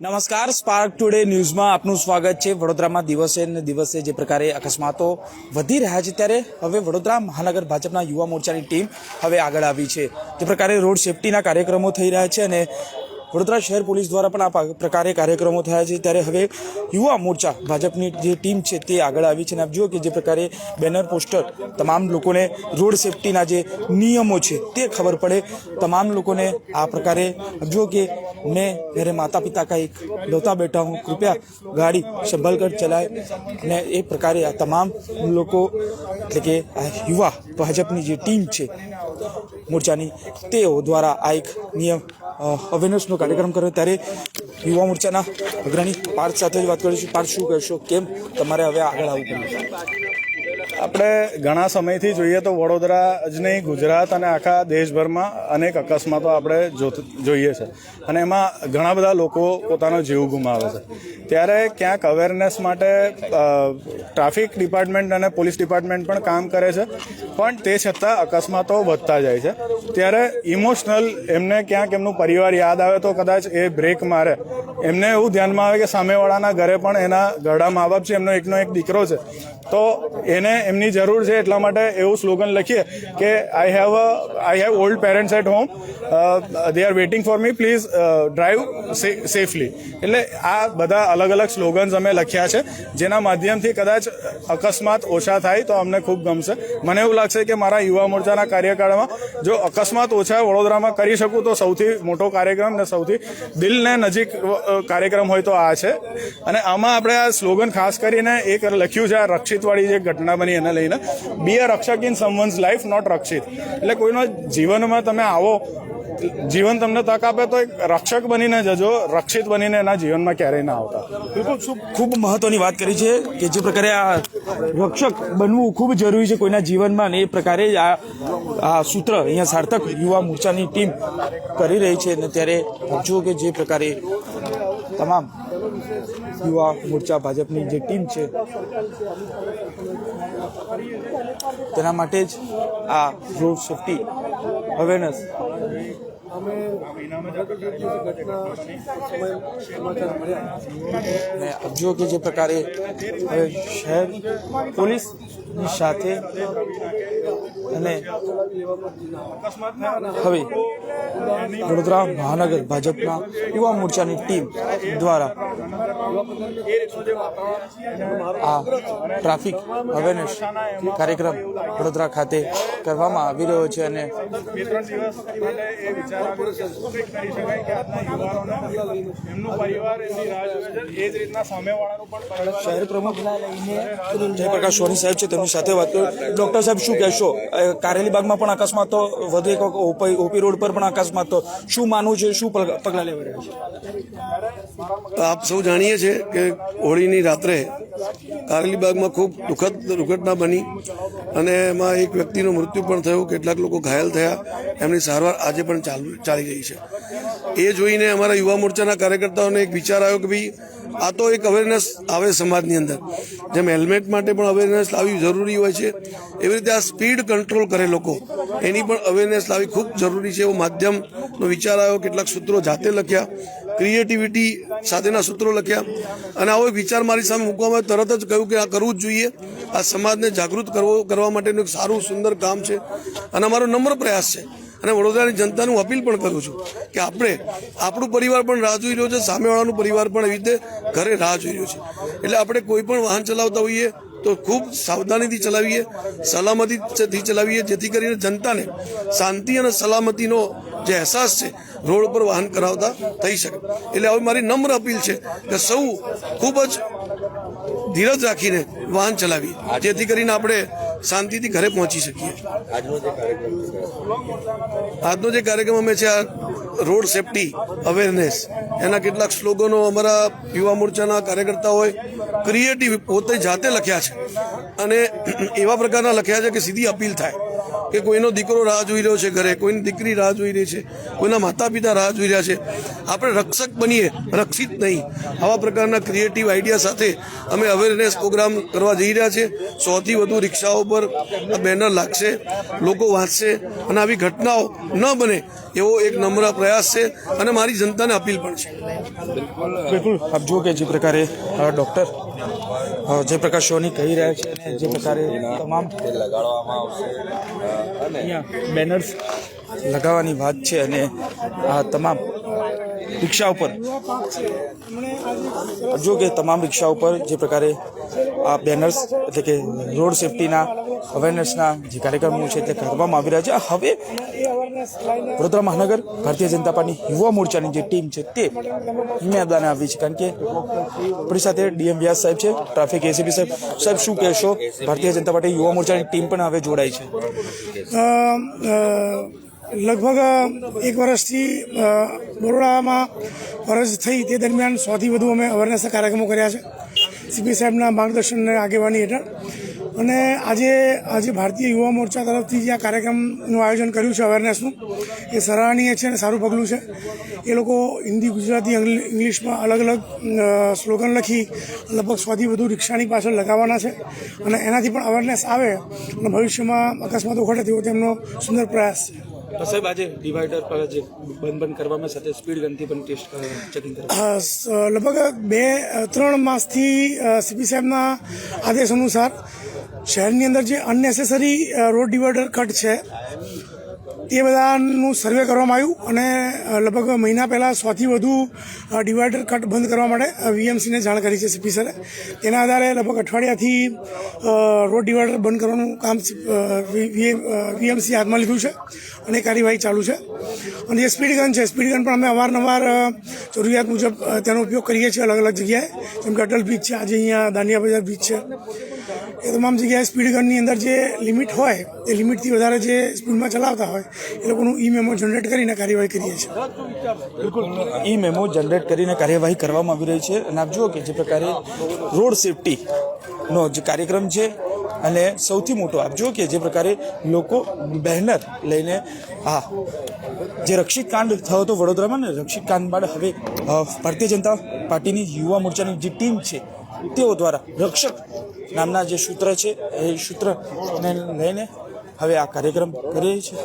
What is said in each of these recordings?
નમસ્કાર spark today ન્યૂઝમાં આપનું સ્વાગત છે. વડોદરામાં દિવસે ને દિવસે જે પ્રકારે અકસ્માતો વધી રહ્યા છે ત્યારે હવે વડોદરા મહાનગર ભાજપના યુવા મોરચાની ટીમ હવે આગળ આવી છે. જે પ્રકારે રોડ સેફટીના કાર્યક્રમો થઈ રહ્યા છે અને વડોદરા શહેર પોલીસ દ્વારા પણ આ પા- પ્રકારે કાર્યક્રમો થયા છે ત્યારે હવે યુવા મોરચા ભાજપની જે ટીમ છે તે આગળ આવી છે અને આપ જુઓ કે જે પ્રકારે બેનર પોસ્ટર તમામ લોકોને રોડ સેફટીના જે નિયમો છે તે ખબર પડે તમામ લોકોને આ પ્રકારે આપ જુઓ કે મેં मेरे माता पिता का एक लौता बेटा हूँ कृपया गाड़ी संभल कर चलाए અને એ પ્રકારે આ તમામ લોકો એટલે કે આ યુવા ભાજપની જે ટીમ છે મોરચાની તેઓ દ્વારા આ એક નિયમ અવેરનેસનો કાર્યક્રમ કર્યો. ત્યારે યુવા મોરચાના અગ્રણી પાર્થ સાથે જ વાત કરીશું. પાર્થ, શું કહેશો? કેમ તમારે હવે આગળ આવવું પડ્યું? આપણે ઘણા સમયથી જોઈએ તો વડોદરા જ નહીં, ગુજરાત અને આખા દેશભરમાં અનેક અકસ્માતો આપણે જોઈએ છે. અને એમાં ઘણા બધા લોકો પોતાનો જીવ ગુમાવે છે. ત્યારે ક્યાંક અવેરનેસ માટે ટ્રાફિક ડિપાર્ટમેન્ટ અને પોલીસ ડિપાર્ટમેન્ટ પણ કામ કરે છે, પણ તે છતાં અકસ્માતો વધતા જાય છે. ત્યારે ઇમોશનલ એમને ક્યાંક એમનું પરિવાર યાદ આવે તો કદાચ એ બ્રેક મારે. એમને એવું ધ્યાનમાં આવે કે સામેવાળાના ઘરે પણ એના ઘરડા મા બાપ છે, એમનો એકનો એક દીકરો છે. તો એને એમની જરૂર છે એટલા માટે એવું સ્લોગન લખીએ કે I have I have old parents at home they are waiting for me please drive safely એટલે આ બધા અલગ અલગ સ્લોગન્સ અમે લખ્યા છે, જેના માધ્યમથી કદાચ અકસ્માત ઓછા થાય તો અમને ખૂબ ગમશે. મને એવું લાગશે કે મારા યુવા મોરચાના કાર્યકાળમાં જો અકસ્માત ઓછા વડોદરામાં કરી શકું તો સૌથી મોટો કાર્યક્રમ ને સૌથી દિલને નજીક કાર્યક્રમ હોય તો આ છે. અને આમાં આપણે આ સ્લોગન ખાસ કરીને એક લખ્યું છે, આ રક્ષિતવાળી જે ઘટના બની એને લઈને બી અ રક્ષક ઇન સમવન્સ લાઈફ નોટ રક્ષિત. એટલે કોઈના જીવનમાં તમે આવો, જીવન તમને તક આપે તો એક રક્ષક બનીને જજો, રક્ષિત બનીને એના જીવનમાં ક્યારેય ના આવતા. બિલકુલ, ખૂબ મહત્વની વાત કરી છે કે જે પ્રકારે આ રક્ષક બનવું ખૂબ જરૂરી છે કોઈના જીવનમાં અને એ પ્રકારે જ આ આ સૂત્ર અહીંયા સાર્થક યુવા મોરચાની ટીમ કરી રહી છે. અને ત્યારે જુઓ કે જે પ્રકારે તમામ યુવા મોરચા ભાજપની જે ટીમ છે તેના માટે જ આ રોડ સેફટી અવેરનેસ અને આપ કે જે પ્રકારે શહેર પોલીસની સાથે અને હવે વડોદરા મહાનગર ભાજપના યુવા મોરચાની ટીમ દ્વારા આ ટ્રાફિક અવેરનેસ કાર્યક્રમ વડોદરા ખાતે કરવામાં આવી રહ્યો છે અને બે ત્રણ દિવસ માટે એ વિચાર આવ્યો કે શું કંઈક કરી શકાય કે આજના યુવાનોને એમનું પરિવાર એમની રાહ જોવે છે એ જ રીતના સામેવાળાનું પણ પરિવાર શહેર પ્રમુખ જયપ્રકાશ સોની સાહેબ છે તેમની સાથે વાત કરું. ડોક્ટર સાહેબ શું કહેશો? કારેલી બાગમાં પણ અકસ્માતો વધુ એક વખત ઓપી ઓપી રોડ પર પણ અકસ્માતો શું માનવું છે? શું પગલાં લેવા રહ્યા છે? આપ સૌ જાણીએ છીએ કે હોળીની રાત્રે કારેલીબાગમાં ખૂબ દુઃખદ દુર્ઘટના બની અને એમાં એક વ્યક્તિનું મૃત્યુ પણ થયું, કેટલાક લોકો ઘાયલ થયા, એમની સારવાર આજે પણ ચાલુ રહી છે. એ જોઈને અમારા યુવા મોરચાના કાર્યકર્તાઓને એક વિચાર આવ્યો કે ભાઈ, આ તો એક અવેરનેસ આવે સમાજની અંદર. જેમ હેલ્મેટ માટે પણ અવેરનેસ લાવવી જરૂરી હોય છે, એવી રીતે આ સ્પીડ કંટ્રોલ કરે લોકો. એની પણ અવેરનેસ લાવવી ખૂબ જરૂરી છે એવો માધ્યમનો વિચાર આવ્યો. કેટલાક સૂત્રો જાતે લખ્યા. ક્રિએટિવિટી સાથેના સૂત્રો લખ્યા અને આવો એક વિચાર મારી સામે મૂકવામાં તરત જ કહ્યું કે આ કરવું જ જોઈએ. આ સમાજને જાગૃત કરવો, કરવા માટેનું એક સારું, સુંદર કામ છે. અને અમારો નમ્ર પ્રયાસ છે. અને વડોદરાની જનતાને હું અપીલ પણ કરું છું કે આપણે આપણું પરિવાર પણ રાહ જોઈ રહ્યો છે, સામેવાળાનું પરિવાર પણ એવી રીતે ઘરે રાહ જોઈ રહ્યો છે. એટલે આપણે કોઈ પણ વાહન ચલાવતા હોઈએ તો ખૂબ સાવધાનીથી ચલાવીએ, સલામતીથી ચલાવીએ, જેથી કરીને જનતાને શાંતિ અને સલામતીનો જે અહેસાસ છે રોડ પર વાહન કરાવતા થઈ શકે. એટલે હવે મારી નમ્ર અપીલ છે કે સૌ ખૂબ જ ધીરજ રાખીને વાહન ચલાવીએ જેથી કરીને આપણે શાંતિથી ઘરે પહોંચી શકીએ. આજનો જે કાર્યક્રમ અમે છે આ રોડ સેફટી અવેરનેસ. એના કેટલાક સ્લોગનો અમારા યુવા મોરચાના કાર્યકર્તાઓએ ક્રિએટિવ પોતે જાતે લખ્યા છે. અને એવા પ્રકારના લખ્યા છે કે સીધી અપીલ થાય. કે કોઈનો દીકરો રાહ જોઈ રહ્યો છે ઘરે કોઈની દીકરી રાહ જોઈ રહી છે કોઈના માતા પિતા રાહ જોઈ રહ્યા છે. આપણે રક્ષક બનીએ રક્ષિત નહીં. આવા પ્રકારના ક્રિએટિવ આઈડિયા સાથે અમે અવેરનેસ પ્રોગ્રામ કરવા જઈ રહ્યા છીએ સૌથી વધુ રિક્ષાઓ પર બેનર લાગશે લોકો વાંચશે અને આવી ઘટનાઓ ન બને એવો એક નમ્ર પ્રયાસ છે અને મારી જનતાને અપીલ પણ છે. બિલકુલ. આપ જુઓ કે જે પ્રકારે ડૉક્ટર અ, પ્રકાશ સોની કહી રહ્યા છે જે પ્રકારે તમામ લગાડવામાં આવશે અહીંયા બેનર્સ લગાવવાની વાત છે અને આ તમામ રિક્ષા ઉપર જો કે તમામ રિક્ષા ઉપર જે પ્રકારે આ બેનર્સ એટલે કે રોડ સેફટીના અવેરનેસના જે કાર્યક્રમો છે તે કરવામાં આવી રહ્યા છે. હવે વડોદરા મહાનગર ભારતીય જનતા પાર્ટી યુવા મોરચાની જે ટીમ છે તે મેદાને આવી છે. કારણ કે આપણી સાથે ડીએમ વ્યાસ સાહેબ છે, ટ્રાફિક એસીપી સાહેબ. સાહેબ, શું કહેશો? ભારતીય જનતા પાર્ટી યુવા મોરચાની ટીમ પણ હવે જોડાઈ છે. લગભગ એક વર્ષથી બરોડામાં ફરજ થઈ તે દરમિયાન સૌથી વધુ અમે અવેરનેસના કાર્યક્રમો કર્યા છે. સીપી સાહેબના માર્ગદર્શન અને આગેવાની હેઠળ અને આજે આજે ભારતીય યુવા મોરચા તરફથી જે આ કાર્યક્રમનું આયોજન કર્યું છે અવેરનેસનું એ સરાહનીય છે અને સારું પગલું છે. એ લોકો હિન્દી ગુજરાતી ઇંગ્લિશમાં અલગ અલગ સ્લોગન લખી લગભગ સોથી વધુ રિક્ષાની પાછળ લગાવવાના છે અને એનાથી પણ અવેરનેસ આવે અને ભવિષ્યમાં અકસ્માતો ઘટે તેવો તેમનો સુંદર પ્રયાસ છે. સાહેબ આજે ડિવાઈડર પર જે બંધ બંધ કરવામાં સાથે સ્પીડ ગનથી પણ ટેસ્ટ ચેકિંગ લગભગ બે ત્રણ માસથી સીપી સાહેબના આદેશ અનુસાર શહેરની અંદર જે અનનેસેસરી રોડ ડિવાઈડર કટ છે તે બધાનું સર્વે કરવામાં આવ્યું અને લગભગ મહિના પહેલાં સોથી વધુ ડિવાઈડર કટ બંધ કરવા માટે વીએમસીને જાણ કરી છે સીપી સરે તેના આધારે લગભગ અઠવાડિયાથી રોડ ડિવાઈડર બંધ કરવાનું કામ વીએમસી હાથમાં લીધું છે અને કાર્યવાહી ચાલુ છે. અને જે સ્પીડ ગન છે સ્પીડ ગન પણ અમે અવારનવાર જરૂરિયાત મુજબ તેનો ઉપયોગ કરીએ છીએ અલગ અલગ જગ્યાએ. જેમ કે અટલ બીચ છે, આજે અહીંયા દાંડિયા બજાર બીચ છે. એ તમામ જગ્યાએ સ્પીડ ગનની અંદર જે લિમિટ હોય, એ લિમિટથી વધારે જે સ્પીડમાં ચલાવતા હોય, એ લોકોનું ઈ મેમો જનરેટ કરીને કાર્યવાહી કરીએ છીએ. બિલકુલ. ઈ મેમો જનરેટ કરીને કાર્યવાહી કરવામાં આવી રહી છે અને આપ જુઓ કે જે પ્રકારે રોડ સેફટીનો જે કાર્યક્રમ છે અને સૌથી મોટો, આપ જુઓ કે જે પ્રકારે લોકો બેનર લઈને આ જે રક્ષિત કાંડ થયો હતો વડોદરામાં ને રક્ષિત કાંડ બાદ હવે ભારતીય જનતા પાર્ટીની યુવા મોરચાની જે ટીમ છે તેઓ દ્વારા રક્ષક નામના જે સૂત્ર છે, એ સૂત્રને લઈને હવે આ કાર્યક્રમ કરી રહી છે.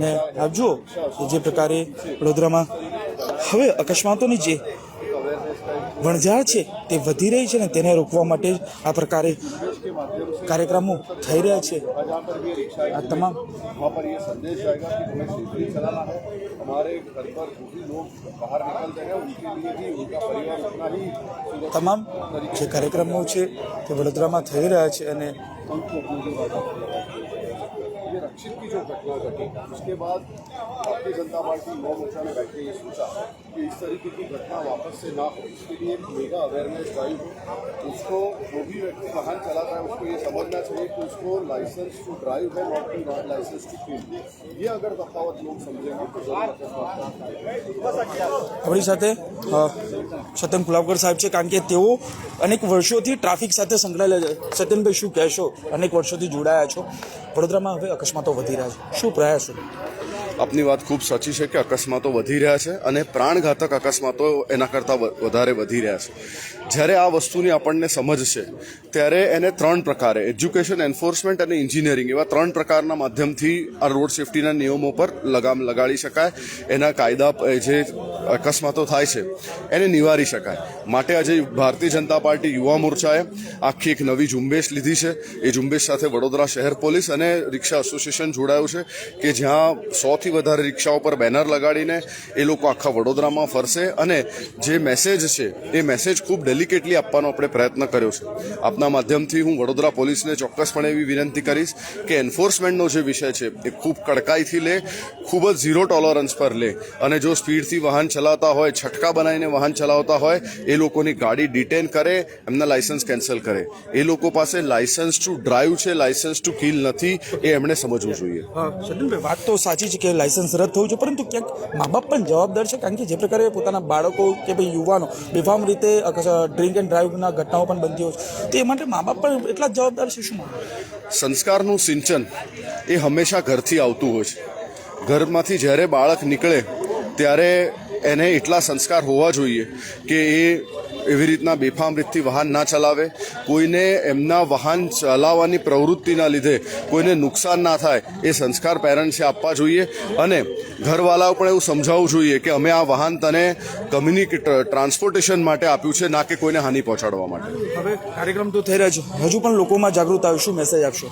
ને આપ જુઓ જે પ્રકારે વડોદરામાં હવે અકસ્માતોની જે વણઝાર છે તે વધી રહી છે ને તેને રોકવા માટે જ આ પ્રકારે કાર્યક્રમો થઈ રહ્યા છે આ તમામ वहाँ पर ये संदेश जाएगा कि हमें सेफली चलाना है हमारे घर पर जो भी लोग बाहर निकलते हैं उनके लिए भी उनका परिवार उतना ही सुरक्षित તમામ જે કાર્યક્રમો છે તે વડોદરામાં થઈ રહ્યા છે અને ये रक्षित की जो घटना घटी उसके बाद भारतीय जनता पार्टी युवा मोर्चा ने बैठ के ये सोचा कि इस तरीके की घटना वापस से ना हो इसके लिए एक मेगा अवेयरनेस ड्राइव हो उसको जो भी व्यक्ति वाहन चलाता है उसको ये समझना चाहिए कि उसको लाइसेंस टू ड्राइव है not to not license to feel ये अगर तफावत लोग समझेंगे तो जरूर अकस्मात कम होगा। આપણી સાથે અ, સત્યન કુલાબકર સાહેબ છે કારણ કે તેઓ અનેક વર્ષોથી ટ્રાફિક સાથે સંકળાયેલા છે સત્યનભાઈ શું કહેશો અનેક વર્ષોથી જોડાયા છો વડોદરામાં હવે અકસ્માતો વધી રહ્યા છે શું પ્રયાસો આપની વાત ખૂબ સાચી છે કે અકસ્માતો વધી રહ્યા છે અને પ્રાણઘાતક અકસ્માતો એના કરતાં વધારે વધી રહ્યા છે. જ્યારે આ વસ્તુની આપણને સમજ છે, ત્યારે એને ત્રણ પ્રકારે એજ્યુકેશન એન્ફોર્સમેન્ટ અને એન્જિનિયરિંગ એવા ત્રણ પ્રકારના માધ્યમથી આ રોડ સેફટીના નિયમો પર લગામ લગાડી શકાય. એના કાયદા જે અકસ્માતો થાય છે, એને નિવારી શકાય. માટે આજે ભારતીય જનતા પાર્ટી યુવા મોરચાએ આખી એક નવી ઝુંબેશ લીધી છે. એ ઝુંબેશ સાથે વડોદરા શહેર પોલીસ અને રિક્ષા એસોસિએશન જોડાયું છે કે જ્યાં સોથી વધારે રિક્ષાઓ પર બેનર લગાડીને એ લોકો આખા વડોદરામાં ફરશે અને જે મેસેજ છે, એ મેસેજ ખૂબ ડેલિકેટલી આપવાનો આપણે પ્રયત્ન કર્યો છે. આપના માધ્યમથી હું વડોદરા પોલીસને ચોક્કસપણે એવી વિનંતી કરીશ કે એન્ફોર્સમેન્ટનો જે વિષય છે, એ ખૂબ કડકાઈથી લે, ખૂબ જ ઝીરો ટોલરન્સ પર લે. અને જો સ્પીડથી વાહન ચલાવતા હોય, છટકા બનાવીને વાહન ચલાવતા હોય, એ લોકોની ગાડી ડિટેન કરે, એમના લાયસન્સ કેન્સલ કરે. એ લોકો પાસે લાયસન્સ ટુ ડ્રાઈવ છે લાયસન્સ ટુ કિલ નથી, એ એમણે સમજવું જોઈએ. વાત તો સાચી છે કે લાયસન્સ રદ થયું છે પરંતુ ક્યાંક મા બાપ પણ જવાબદાર છે, કારણ કે જે પ્રકારે પોતાના બાળકો કે ભાઈ યુવાનો બેફામ રીતે ડ્રિંક એન્ડ ડ્રાઈવના ઘટનાઓ પણ બનતી હોય છે. તો એ માટે મા બાપ પણ એટલા જ જવાબદાર છે, શું સંસ્કારનું સિંચન એ હંમેશા ઘરથી આવતું હોય છે. ઘરમાંથી જ્યારે બાળક નીકળે, ત્યારે એને એટલા સંસ્કાર હોવા જોઈએ કે એ એવી રીતના બેફામ રીતથી વાહન ના ચલાવે કોઈને એમના વાહન ચલાવવાની પ્રવૃત્તિના લીધે કોઈને નુકસાન ના થાય એ સંસ્કાર પેરેન્ટ્સે આપવા જોઈએ. અને ઘરવાળાઓ પણ એવું સમજાવવું જોઈએ કે અમે આ વાહન તને કમ્યુનિક ટ્રાન્સપોર્ટેશન માટે આપ્યું છે ના કે કોઈને હાનિ પહોંચાડવા માટે. હવે કાર્યક્રમ તો થઈ રહ્યો છે. હજુ પણ લોકોમાં જાગૃત આવશું મેસેજ આપશો.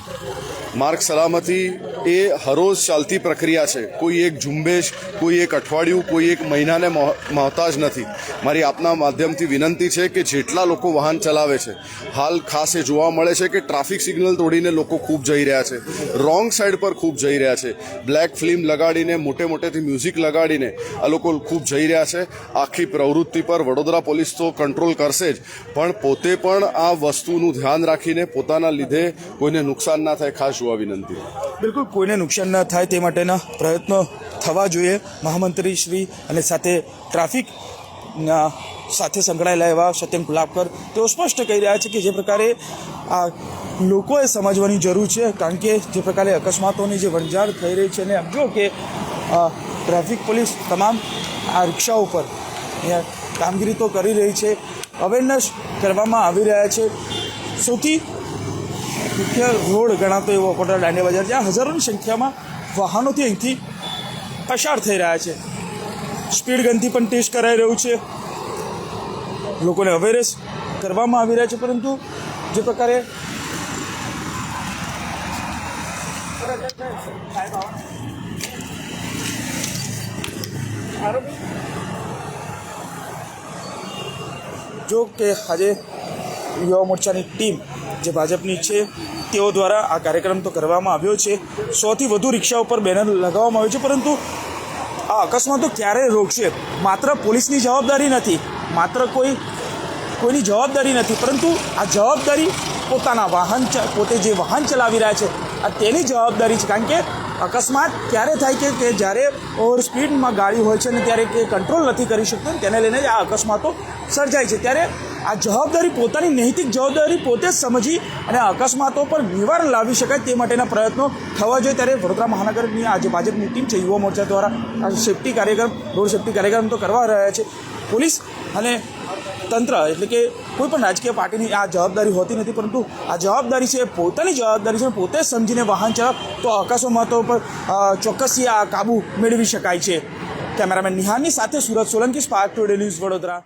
માર્ગ સલામતી એ હરોજ ચાલતી પ્રક્રિયા છે. કોઈ એક ઝુંબેશ, કોઈ એક અઠવાડિયું, કોઈ એક મહિનાને મોહ- મોહતાજ નથી. મારી આપના માધ્યમથી વિનંતી છે કે જેટલા લોકો વાહન ચલાવે છે, હાલ ખાસ એ જોવા મળે છે કે ટ્રાફિક સિગ્નલ તોડીને લોકો ખૂબ જઈ રહ્યા છે. રોંગ સાઈડ પર ખૂબ જઈ રહ્યા છે. બ્લેક ફિલ્મ લગાડીને, મોટે મોટેથી મ્યુઝિક લગાડીને આ લોકો ખૂબ જઈ રહ્યા છે. આખી પ્રવૃત્તિ પર વડોદરા પોલીસ તો કંટ્રોલ કરશે જ. પણ પોતે પણ આ વસ્તુનું ધ્યાન રાખીને પોતાના લીધે કોઈને નુકસાન ના થાય ખાસ જોવા વિનંતી. બિલકુલ. કોઈને નુકસાન ન થાય તે માટેના પ્રયત્નો થવા જોઈએ. મહામંત્રી શ્રી અને સાથે ટ્રાફિક સાથે સંકળાયેલા એવા સત્યમ ગુલાબકર તેઓ સ્પષ્ટ કહી રહ્યા છે કે જે પ્રકારે આ લોકોએ સમજવાની જરૂર છે, કારણ કે જે પ્રકારે અકસ્માતોની જે વણઝાર થઈ રહી છે અને જો કે ટ્રાફિક પોલીસ તમામ આ રિક્ષાઓ પર કામગીરી તો કરી રહી છે. અવેરનેસ કરવામાં આવી રહ્યા છે. સૌથી મુખ્ય રોડ ગણાતો એવો કોટડા દાંડિયા બજાર જ્યાં હજારોની સંખ્યામાં વાહનોથી અહીંથી પસાર થઈ રહ્યા છે. સ્પીડ ગનથી પણ ટેસ્ટ કરાઈ રહ્યું છે. લોકોને અવેરેસ કરવામાં આવી રહ્યા છે, પરંતુ જે પ્રકારે જો કે આજે યુવા મોરચાની ટીમ જે ભાજપની છે, તેઓ દ્વારા આ કાર્યક્રમ તો કરવામાં આવ્યો છે. સોથી વધુ રિક્ષા ઉપર બેનર લગાવવામાં આવ્યું છે, પરંતુ આ અકસ્માતો ક્યારે રોકશે? માત્ર પોલીસની જવાબદારી નથી. માત્ર કોઈ, કોઈની જવાબદારી નથી, પરંતુ આ જવાબદારી પોતાના વાહન પોતે જે વાહન ચલાવી રહ્યા છે, આ તેની જવાબદારી છે. કારણ કે અકસ્માત ક્યારે થાય કે કે જ્યારે ઓવર સ્પીડમાં ગાડી હોય છે અને ત્યારે કે કંટ્રોલ નથી કરી શકતો, તેને લઈને આ અકસ્માતો સર્જાય છે. ત્યારે આ જવાબદારી પોતાની નૈતિક જવાબદારી પોતે જ સમજી અને અકસ્માતો પર નિવારણ લાવી શકાય તે માટેના પ્રયત્નો થવા જોઈએ. ત્યારે વડોદરા મહાનગરની આજે ભાજપની ટીમ છે, યુવા મોરચા દ્વારા સેફટી કાર્યક્રમ, રોડ સેફ્ટી કાર્યક્રમ તો કરવા રહ્યા છે. પોલીસ અને તંત્ર એટલે કે કોઈ પણ રાજકીય પાર્ટીની આ જવાબદારી હોતી નથી, પરંતુ આ જવાબદારી છે એ પોતાની જવાબદારી છે પોતે સમજીને વાહન ચલાવ, તો અકસ્માતો પર ચોક્કસથી આ કાબુ મેળવી શકાય છે. કેમેરામેન નિહાળની સાથે Surat Solanki, Spark Today News Vadodara.